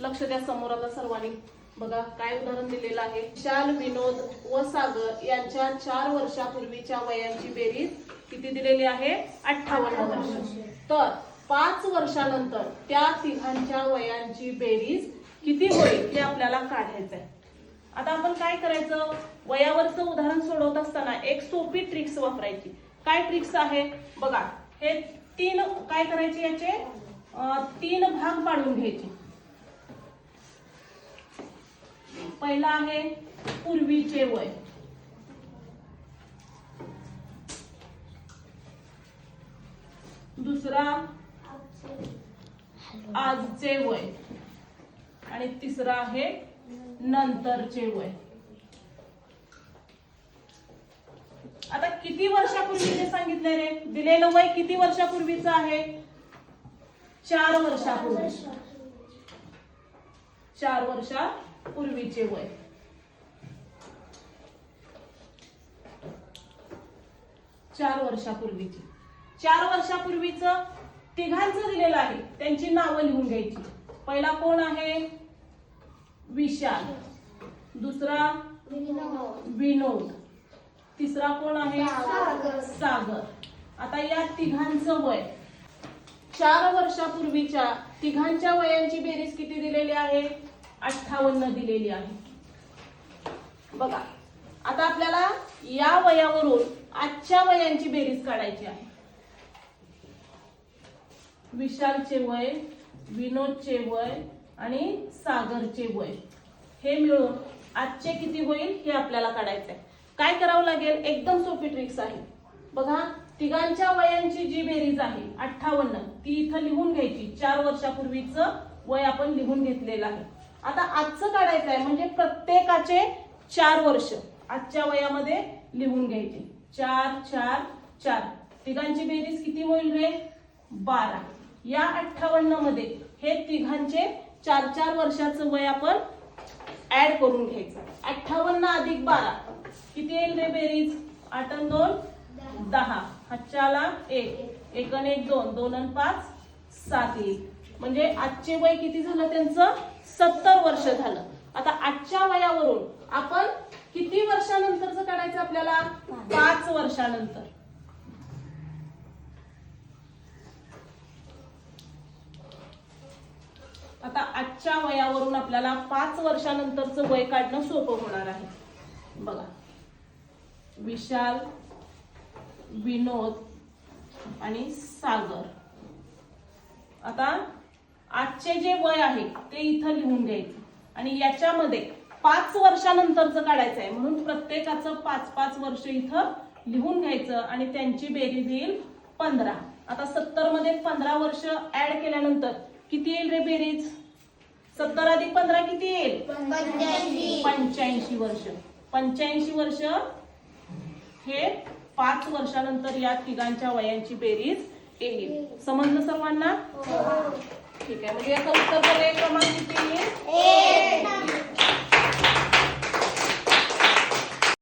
लक्ष द्या समोर आता सर्वांनी. बघा काय उदाहरण दिलेलं आहे? विशाल विनोद व सागर यांच्या चार वर्षापूर्वीच्या वयांची बेरीज किती दिलेली आहे? अठ्ठावन्न वर्ष. तर पाच वर्षानंतर त्या तिघांच्या वयांची बेरीज किती होईल हे आपल्याला काढायचं आहे. आता आपण काय करायचं? वयावरचं उदाहरण सोडवत असताना एक सोपी ट्रिक्स वापरायची. काय ट्रिक्स आहे? बघा हे तीन काय करायचे याचे? तीन भाग पाडून घ्यायचे. पहिला आहे पूर्वीचे वय. दुसरा आजचे वय. आणि तिसरा आहे नंतरचे वय. आता किती वर्षापूर्वीचे सांगितले रे? दिलेलं वय किती वर्षापूर्वीचं आहे? चार वर्षापूर्वी. चार वर्षापूर्वीचे वय. चार वर्षापूर्वीची. चार वर्षापूर्वीच तिघांचं दिलेलं आहे. त्यांची नावं लिहून घ्यायची. पहिला कोण आहे? विशाल. दुसरा? विनोद. तिसरा कोण आहे? सागर. सागर. आता या तिघांचं वय. चार वर्षापूर्वीच्या तिघांच्या वयांची बेरीज किती दिलेली आहे? अठ्ठावन्न दिलेली आहे. बघा आता आपल्याला या वयावरून आजच्या वयांची बेरीज काढायची आहे. विशालचे वय विनोदचे वय आणि सागरचे वय. हे मिळून आजचे किती होईल हे आपल्याला काढायचं आहे काय करावं लागेल? एकदम सोपी ट्रिक्स आहे. बघा तिघांच्या वयांची जी बेरीज आहे अठ्ठावन्न ती इथं लिहून घ्यायची. चार वर्षापूर्वीचं वय आपण लिहून घेतलेलं आहे. आता आजचं काढायचं आहे म्हणजे प्रत्येकाचे चार वर्ष. आजच्या वयामध्ये लिहून घ्यायचे. चार चार चार. तिघांची बेरीज किती होईल रे? बारा. या अठ्ठावन्नमध्ये हे तिघांचे चार चार वर्षाचं वय आपण ऍड करून घ्यायचं. अठ्ठावन्न अधिक बारा. किती येईल रे बेरीज? आठ अन दोन? दहा. हच्च्याला एक. एक अन एक दोन. दोन अन पाच? सात येईल. म्हणजे आजचे वय किती झालं त्यांचं? सत्तर वर्ष झालं. आता आजच्या वयावरून आपण किती वर्षानंतरच काढायचं आपल्याला? पाच वर्षानंतर. आता आजच्या वयावरून आपल्याला पाच वर्षानंतरच वय काढणं सोपं होणार आहे. बघा. विशाल विनोद आणि सागर. आता आजचे जे वय आहे ते इथं लिहून घ्यायचं. आणि याच्यामध्ये पाच वर्षानंतरचं काढायचं आहे. म्हणून प्रत्येकाचं पाच पाच वर्ष इथं लिहून घ्यायचं आणि त्यांची बेरीज येईल पंधरा. आता सत्तरमध्ये पंधरा वर्ष ऍड केल्यानंतर किती येईल रे बेरीज? सत्तर अधिक पंधरा किती येईल? पंच्याऐंशी. पंच्याऐंशी वर्ष. पंच्याऐंशी वर्ष हे पाच वर्षानंतर या तिघांच्या वयांची बेरीज येईल. समजलं सर्वांना? ठीक आहे. म्हणजे याचं उत्तर पर्याय क्रमांक किती आहे? एक.